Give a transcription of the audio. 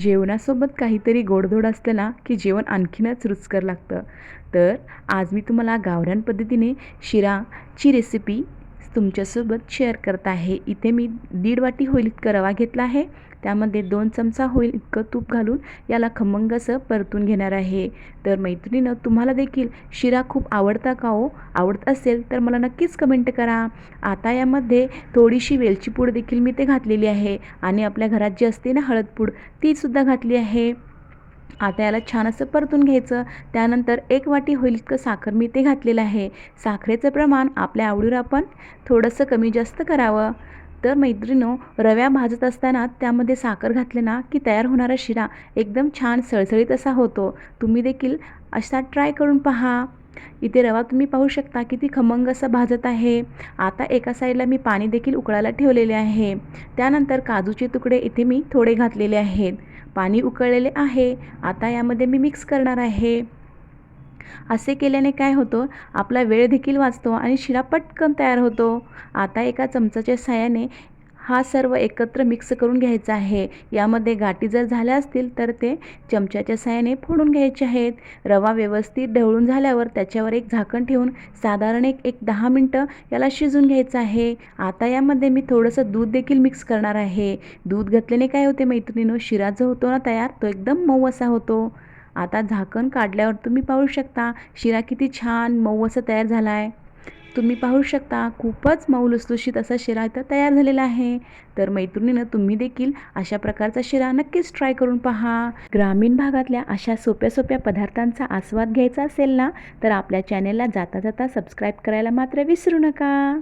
जेवणासोबत काहीतरी गोडधोड असलं ना की जेवण आणखीनच रुचकर लागतं. तर आज मी तुम्हाला गावरान पद्धतीने शिराची रेसिपी तुमच्यासोबत शेअर करत आहे. इथे मी दीड वाटी होईल इतकं रवा घेतला आहे. त्यामध्ये दोन चमचा होईल इतकं तूप घालून याला खमंग असं परतून घेणार आहे. तर मैत्रिणीनं तुम्हाला देखील शिरा खूप आवडता का हो? आवडत असेल तर मला नक्कीच कमेंट करा. आता यामध्ये थोडीशी वेलची पूड देखील मी ते घातलेली आहे. आणि आपल्या घरात जी असते ना हळदपूड तीसुद्धा घातली आहे. आता याला छान असं परतून घ्यायचं. त्यानंतर एक वाटी होईल इतकं साखर मी ते घातलेलं आहे. साखरेचं प्रमाण आपल्या आवडीवर आपण थोडंसं कमी जास्त करावं. तर मैत्रिणो रव्या भाजत असताना त्यामध्ये साखर घातले ना की तयार होणारा शिरा एकदम छान सळसळीत असा होतो. तुम्ही देखील असा ट्राय करून पहा. इथे रवा तुम्ही पाहू शकता किती खमंग असं भाजत आहे. आता एका साईडला मी पाणी देखील उकळायला ठेवलेले आहे. त्यानंतर काजूचे तुकडे इथे मी थोडे घातलेले आहेत. पाणी उकळलेले आहे. आता यामध्ये मी मिक्स करणार आहे. असे केल्याने काय होतं? आपला वेळ देखील वाचतो आणि शिरा पटकन तयार होतो. आता एका चमचाच्या साह्याने हा सर्व एकत्र मिक्स करून घ्यायचा आहे. यामध्ये गाठी जर झाल्या असतील तर ते चमच्याच्या साहाय्याने फोडून घ्यायचे आहेत. रवा व्यवस्थित ढवळून झाल्यावर त्याच्यावर एक झाकण ठेवून साधारण एक एक दहा मिनटं याला शिजून घ्यायचं आहे. आता यामध्ये मी थोडंसं दूध देखील मिक्स करणार आहे. दूध घातल्याने काय होते मैत्रिणीनो शिरा जो होतो ना तयार तो एकदम मऊ असा होतो. आता झाकण काढल्यावर तुम्ही पाहू शकता शिरा किती छान मऊ असं तयार झाला आहे तुम्ही पाहू शकता खूपच मऊलुसलुशीत असा शिरा इथं तयार झालेला आहे. तर मैत्रिणीनं तुम्ही देखील अशा प्रकारचा शिरा नक्कीच ट्राय करून पहा. ग्रामीण भागातल्या अशा सोप्या सोप्या पदार्थांचा आस्वाद घ्यायचा असेल ना तर आपल्या चॅनेलला जाता जाता सबस्क्राईब करायला मात्र विसरू नका.